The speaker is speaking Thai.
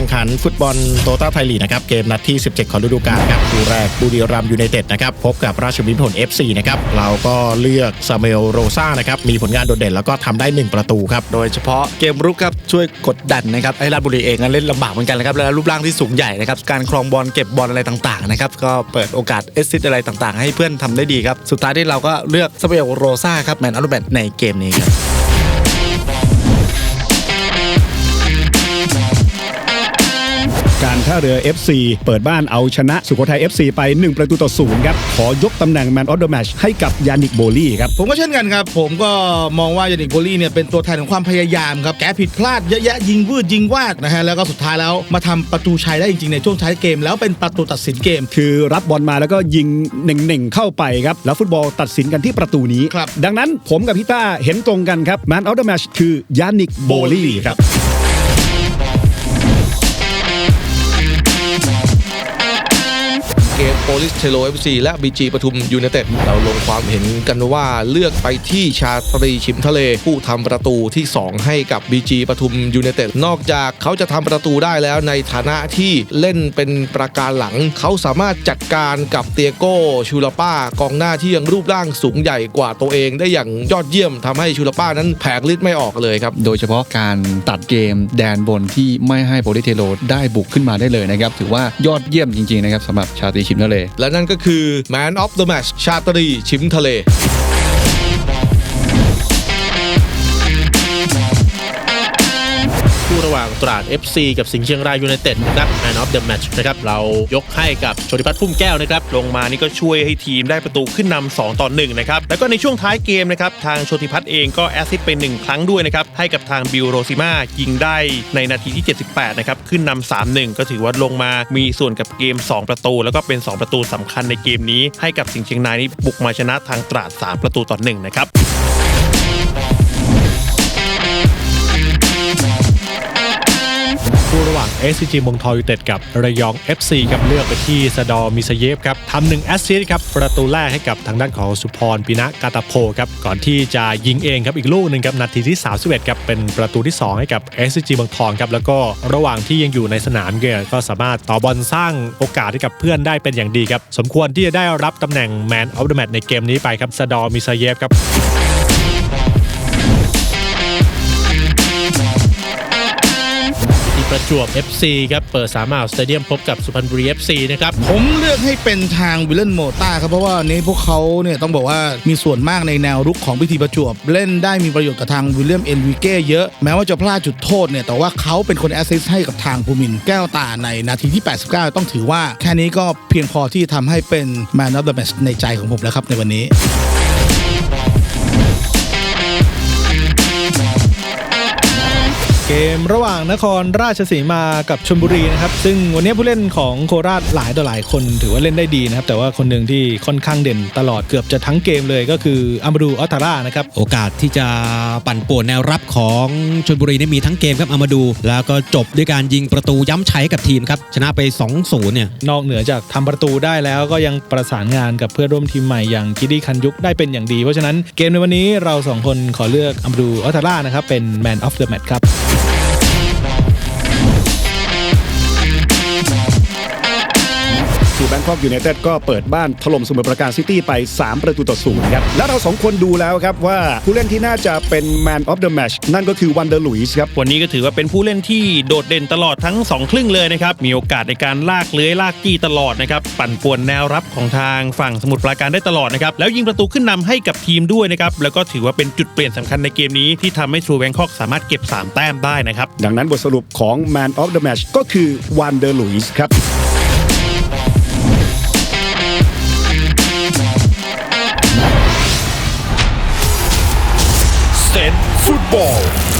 ข่งขันฟุตบอลโตต้าไทยลีกนะครับเกมนัดที่ 17 ของฤดูกาลครับคู่แรกบุรีรัมย์ยูไนเต็ดนะครับพบกับราชบุรีผล FC นะครับเราก็เลือกซาเมลโรซ่านะครับมีผลงานโดดเด่นแล้วก็ทำได้ 1 ประตูครับโดยเฉพาะเกมรุกครับช่วยกดดันนะครับไอ้ราชบุรีเองนั้นเล่นลำบากเหมือนกันนะครับแล้วรูปร่างที่สูงใหญ่นะครับการครองบอลเก็บบอลอะไรต่างๆนะครับก็เปิดโอกาสเอสซิสอะไรต่างๆ ให้เพื่อนทำได้ดีครับสุดท้ายที่เราก็เลือกซาเบลโรซ่าครับแมนอัลแบตในเกมนี้ครับ ท่าเรือ FC เปิดบ้านเอาชนะสุโขทัย FC ไป 1 ประตูต่อศูนย์ครับ ขอยกตำแหน่ง Man of the Match ให้กับยานิกโบลี่ครับ ผมก็เช่นกันครับ ผมก็มองว่ายานิกโบลี่เนี่ยเป็นตัวแทนของความพยายามครับ แกผิดพลาดเยอะแยะยิงวืดยิงวาดนะฮะ แล้วก็สุดท้ายแล้วมาทำประตูชัยได้จริงๆในช่วงท้ายเกม แล้วเป็นประตูตัดสินเกม คือรับบอลมาแล้วก็ยิงเน่งๆเข้าไปครับ แล้วฟุตบอลตัดสินกันที่ประตูนี้ครับดังนั้นผมกับพี่ต้าเห็นตรงกันครับ Man of the Match คือยานิกโบลี่ครับ โปลิสเทโลเอฟซีและบีจีปทุมยูไนเต็ดเราลงความเห็นกันว่าเลือกไปที่ชาตรีชิมทะเล ผู้ทำประตูที่ 2 ให้กับบีจีปทุมยูไนเต็ดนอกจากเขาจะทำประตูได้แล้วในฐานะที่เล่นเป็นประการหลัง เขาสามารถจัดการกับเตียโก้ชูลาป้ากองหน้าที่ยังรูปร่างสูงใหญ่กว่าตัวเองได้อย่างยอดเยี่ยมทำให้ชูลาป้านั้นแผงฤทธิ์ไม่ออกเลยครับ โดยเฉพาะการตัดเกมแดนบนที่ไม่ให้โปลิเทโลได้บุกขึ้นมาได้เลยนะครับถือว่ายอดเยี่ยมจริงๆนะครับสำหรับชาตรีชิมทะเลและนั่นก็คือ Man of the Match ชาตรีชิมทะเล ระหว่างตราด FC กับสิงห์เชียงรายยูไนเต็ดนะครับ Man of the Match นะครับเรายกให้กับโชติพัฒน์พุ่มแก้วนะครับลงมานี่ก็ช่วยให้ทีมได้ประตูขึ้นนำ2ต่อ1นะครับแล้วก็ในช่วงท้ายเกมนะครับทางโชติพัฒน์เองก็แอสซิสต์ไป1ครั้งด้วยนะครับให้กับทางบิลโรซิมายิงได้ในนาทีที่ 78นะครับขึ้นนำ3-1 ก็ถือว่าลงมามีส่วนกับเกม 2 ประตู แล้วก็เป็น 2 ประตูสำคัญในเกมนี้ ให้กับสิงห์เชียงรายนี่บุกมาชนะทางตราด 3 ประตูต่อ1นะครับ SCG เมืองทองยูเต็ดกับระยอง FC ครับเลือกไปที่สดอมิซาเยฟครับทำหนึ่งแอสซิสต์ครับประตูแรกให้กับทางด้านของสุพรปินะกาตาโพครับก่อนที่จะยิงเองครับอีกลูกหนึ่งครับนาทีที่ 31ครับเป็นประตูที่ 2 ให้กับ SCG เมืองทองครับแล้วก็ระหว่างที่ยังอยู่ในสนามเนี่ยก็สามารถต่อบอลสร้างโอกาสให้กับเพื่อนได้เป็นอย่างดีครับสมควรที่จะได้รับตำแหน่ง Man of the Match ในเกมนี้ไปครับสดอมิซาเยฟครับ ประจวบ FC ครับ เปิดสามอ่าวสเตเดียมพบกับสุพรรณบุรี FC นะครับ ผมเลือกให้เป็นทางวิลเลนโมต้าครับ เพราะว่านี้พวกเขาเนี่ยต้องบอกว่ามีส่วนมากในแนวรุกของพิธีประจวบ เล่นได้มีประโยชน์กับทางวิลเลียมเอ็นวิเก้เยอะ แม้ว่าจะพลาดจุดโทษเนี่ยแต่ว่าเขาเป็นคนแอสซิสต์ให้กับทางภูมินแก้วตาในนาทีที่ 89 ต้องถือว่าแค่นี้ก็เพียงพอที่ทำให้เป็น Man of the Match ในใจของผมแล้วครับในวันนี้ เกมระหว่างนครราชสีมากับชลบุรีนะครับ ซึ่งวันนี้ผู้เล่นของโคราชหลายต่อหลายคนถือว่าเล่นได้ดีนะครับ แต่ว่าคนหนึ่งที่ค่อนข้างเด่นตลอดเกือบจะทั้งเกมเลยก็คืออัมบดูอัตาร่านะครับ โอกาสที่จะปั่นป่วนแนวรับของชลบุรีนี่มีทั้งเกมครับอามาดู แล้วก็จบด้วยการยิงประตูย้ำชัยให้กับทีมครับ ชนะไป 2-0 เนี่ย นอกเหนือจากทำประตูได้แล้วก็ยังประสานงานกับเพื่อนร่วมทีมใหม่อย่างกิดีคันยุกได้เป็นอย่างดี เพราะฉะนั้นเกมในวันนี้เราสองคนขอเลือกอัมบดูอัตาร่านะครับเป็น Man of the Match ครับสู่แบ งคอกยูไนเต็ดก็เปิดบ้านถล่มสมุทรปราการซิตี้ไป 3 ประตูต่อศูนย์ครับ แล้วเราสองคนดูแล้วครับว่าผู้เล่นที่น่าจะเป็น Man of the Match นั่นก็คือวันเดอร์ลุยส์ครับ วันนี้ก็ถือว่าเป็นผู้เล่นที่โดดเด่นตลอดทั้ง 2 ครึ่งเลยนะครับ มีโอกาสในการลากเลื้อยลากจี้ตลอดนะครับ ปั่นป่วนแนวรับของทางฝั่งสมุทรปราการได้ตลอดนะครับ แล้วยิงประตูขึ้นนำให้กับทีมด้วยนะครับ แล้วก็ถือว่าเป็นจุดเปลี่ยนสำคัญในเกมนี้ที่ทำให้ทรูแบงคอกสามารถเก็บ 3 แต้มได้นะครับ ดังนั้นบทสรุปของ Man of the Match ก็คือวันเดอร์ลุยส์ครับ football.